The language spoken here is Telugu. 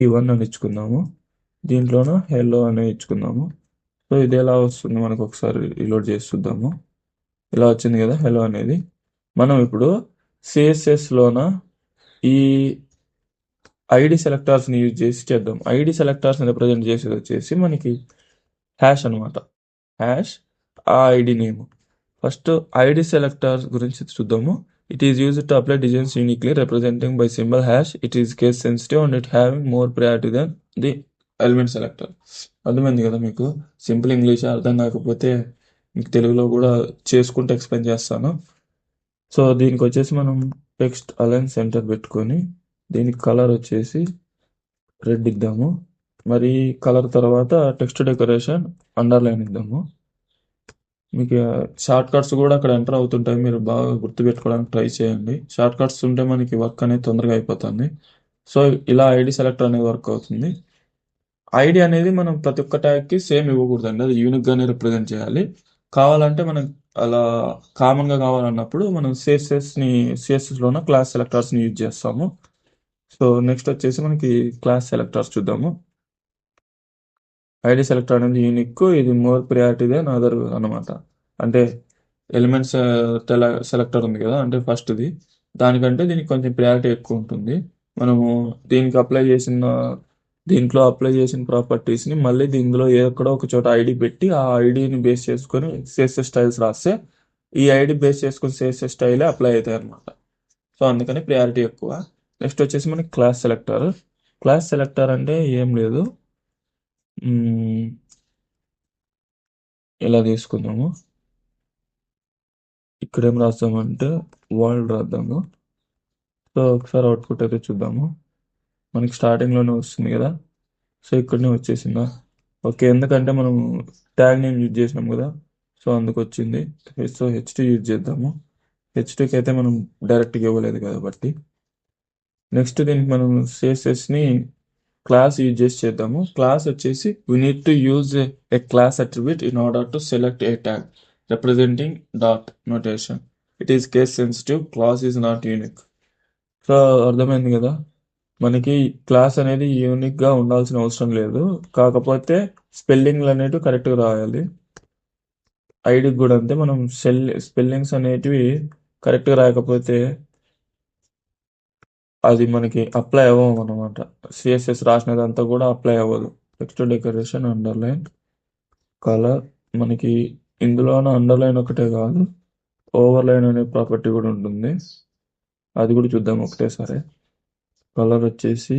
E ఈ వన్ అని ఇచ్చుకుందాము. దీంట్లోన హెల్లో అని ఇచ్చుకుందాము. సో ఇది ఎలా వస్తుంది మనకు ఒకసారి రీలోడ్ చేసి చూద్దాము. ఇలా వచ్చింది కదా హెలో అనేది. మనం ఇప్పుడు సిఎస్ఎస్లోన ఈ ఐడి సెలెక్టార్స్ని యూజ్ చేసి చేద్దాం. ఐడి సెలెక్టార్స్ని రిప్రజెంట్ చేసేది వచ్చేసి మనకి హ్యాష్ అనమాట హ్యాష్ ఆ ID name. First ID selectors గురించి చూద్దాము. It is use to apply designs uniquely representing by symbol hash. It is case sensitive and it having more priority than the element selector అర్థమైంది కదా మీకు? సింపుల్ ఇంగ్లీష్ అర్థం కాకపోతే మీకు తెలుగులో కూడా చేసుకుంటూ ఎక్స్ప్లెయిన్ చేస్తాను. సో దీనికి వచ్చేసి మనం టెక్స్ట్ అలైన్ సెంటర్ పెట్టుకొని దీనికి కలర్ వచ్చేసి రెడ్ ఇద్దాము. మరి కలర్ తర్వాత టెక్స్ట్ డెకరేషన్ అండర్లైన్ ఇద్దాము. మీకు షార్ట్ కట్స్ కూడా అక్కడ ఎంటర్ అవుతుంటాయి. మీరు బాగా గుర్తుపెట్టుకోవడానికి ట్రై చేయండి. షార్ట్ కట్స్ ఉంటే మనకి వర్క్ అనేది తొందరగా అయిపోతుంది. సో ఇలా ఐడి సెలెక్టర్ అనేది వర్క్ అవుతుంది. ఐడి అనేది మనం ప్రతి ఒక్క ట్యాగ్కి సేమ్ ఇవ్వకూడదండి. అది యూనిక్గానే రిప్రజెంట్ చేయాలి. కావాలంటే మనం అలా కామన్గా కావాలన్నప్పుడు మనం సిఎస్ఎస్ని సిఎస్ఎస్లోన క్లాస్ సెలెక్టర్స్ని యూజ్ చేస్తాము. సో నెక్స్ట్ వచ్చేసి మనకి క్లాస్ సెలెక్టర్స్ చూద్దాము. ఐడి సెలెక్ట్ అనేది యూనిక్ ఇది మోర్ ప్రియారిటీ దెన్ అదర్ అనమాట అంటే ఎలిమెంట్స్ సెలెక్టర్ uh, ఉంది కదా అంటే ఫస్ట్ది దానికంటే దీనికి కొంచెం ప్రియారిటీ ఎక్కువ ఉంటుంది. మనము దీనికి అప్లై చేసిన దీంట్లో అప్లై చేసిన ప్రాపర్టీస్ని మళ్ళీ దీనిలో ఎక్కడో ఒక చోట ఐడి పెట్టి ఆ ఐడిని బేస్ చేసుకొని సిఎస్ఎస్ స్టైల్స్ రాస్తే ఈ ఐడి బేస్ చేసుకొని సిఎస్ఎస్ స్టైలే అప్లై అవుతాయి అనమాట సో అందుకని ప్రియారిటీ ఎక్కువ. నెక్స్ట్ వచ్చేసి మనకి క్లాస్ సెలెక్టర్ క్లాస్ సెలెక్టర్ అంటే ఏం లేదు. ఎలా తీసుకుందాము? ఇక్కడ ఏం రాస్తామంటే వరల్డ్ రాద్దాము. సో ఒకసారి అవుట్పుట్ అయితే చూద్దాము. మనకి స్టార్టింగ్లోనే వస్తుంది కదా? సో ఇక్కడనే వచ్చేసిందా? ఓకే ఎందుకంటే మనం ట్యాగ్ నేమ్ యూజ్ చేసినాం కదా? సో అందుకు వచ్చింది. సో హెచ్టీ యూజ్ చేద్దాము. హెచ్టీకి అయితే మనం డైరెక్ట్గా ఇవ్వలేదు కాబట్టి నెక్స్ట్ దీనికి మనం సేసెస్‌ని క్లాస్ యూజ్ చేసి చేద్దాము. క్లాస్ వచ్చేసి we need to use a class attribute in order to select a tag representing dot notation it is case sensitive class is not unique so అర్థమైంది కదా? మనకి క్లాస్ అనేది యూనిక్గా ఉండాల్సిన అవసరం లేదు. కాకపోతే స్పెల్లింగ్లు అనేటివి కరెక్ట్గా రాయాలి. ఐడికి కూడా అంతే. మనం సెల్ స్పెల్లింగ్స్ అనేటివి కరెక్ట్గా రాయకపోతే అది మనకి అప్లై అవ్వము అనమాట సిఎస్ఎస్ రాసినదంతా కూడా అప్లై అవ్వదు. టెక్స్ట్ డెకరేషన్ అండర్లైన్ కలర్ మనకి ఇందులోన అండర్లైన్ ఒకటే కాదు ఓవర్లైన్ అనే ప్రాపర్టీ కూడా ఉంటుంది. అది కూడా చూద్దాం ఒకటేసారి కలర్ వచ్చేసి